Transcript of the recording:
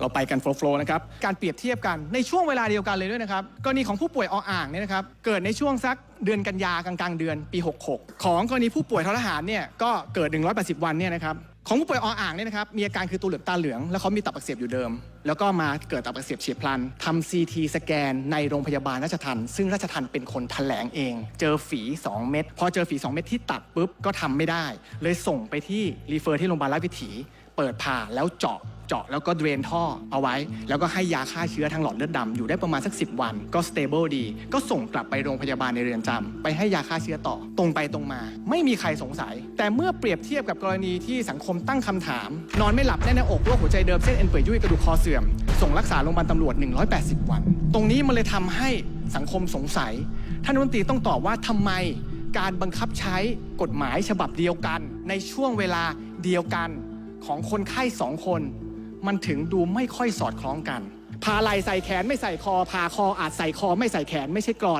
เราไปกันโฟล์นะครับ การเปรียบเทียบกันในช่วงเวลาเดียวกันเลยด้วยนะครับ กรณีของผู้ป่วยออ่างเนี่ยนะครับ เกิดในช่วงสักเดือนกันยากลางๆเดือนปี 66 ของกรณีผู้ป่วยทรหารเนี่ยก็เกิด 180 วันเนี่ยนะครับ ของผู้ป่วยออ่างเนี่ยนะครับ มีอาการคือตัวเหลืองตาเหลือง แล้วเขามีตับอักเสบอยู่เดิม แล้วก็มาเกิดตับอักเสบเฉียบพลันทำ CT สแกนในโรงพยาบาลราชทันซึ่งราชทันเป็นคนแถลงเอง เจอฝี 2 เม็ด พอเจอฝี 2 เม็ดที่ตัดปุ๊บก็ทำไม่ได้ เลยส่งไปที่รีเฟอร์ที่โรงพยาบาลราชวิถี เปิดผ่าแล้วเจาะ เจาะแล้วก็เดรนท่อเอาไว้ แล้วก็ให้ยาฆ่าเชื้อทางหลอดเลือดดำอยู่ได้ประมาณสัก 10 วัน ก็สเตเบิลดี ก็ส่งกลับไปโรงพยาบาลในเรือนจำไปให้ยาฆ่าเชื้อต่อตรงไปตรงมา ไม่มีใครสงสัย แต่เมื่อเปรียบเทียบกับกรณีที่สังคมตั้งคำถาม นอนไม่หลับแน่นหน้าอกโรคหัวใจเดิมเส้นเอ็นเปื่อยยุ่ยกระดูกคอเสื่อมส่งรักษาโรงพยาบาลตำรวจ 180 วัน ตรงนี้มันเลยทำให้สังคมสงสัย ท่านรัฐมนตรีต้องตอบว่าทำไมการบังคับใช้กฎหมายฉบับเดียวกัน ในช่วงเวลาเดียวกันของคนไข้สองคน มันถึงดูไม่ค่อยสอดคล้องกันพาไหล่ใส่แขนไม่ใส่คอพาคออาจใส่คอไม่ใส่แขนไม่ใช่กรอน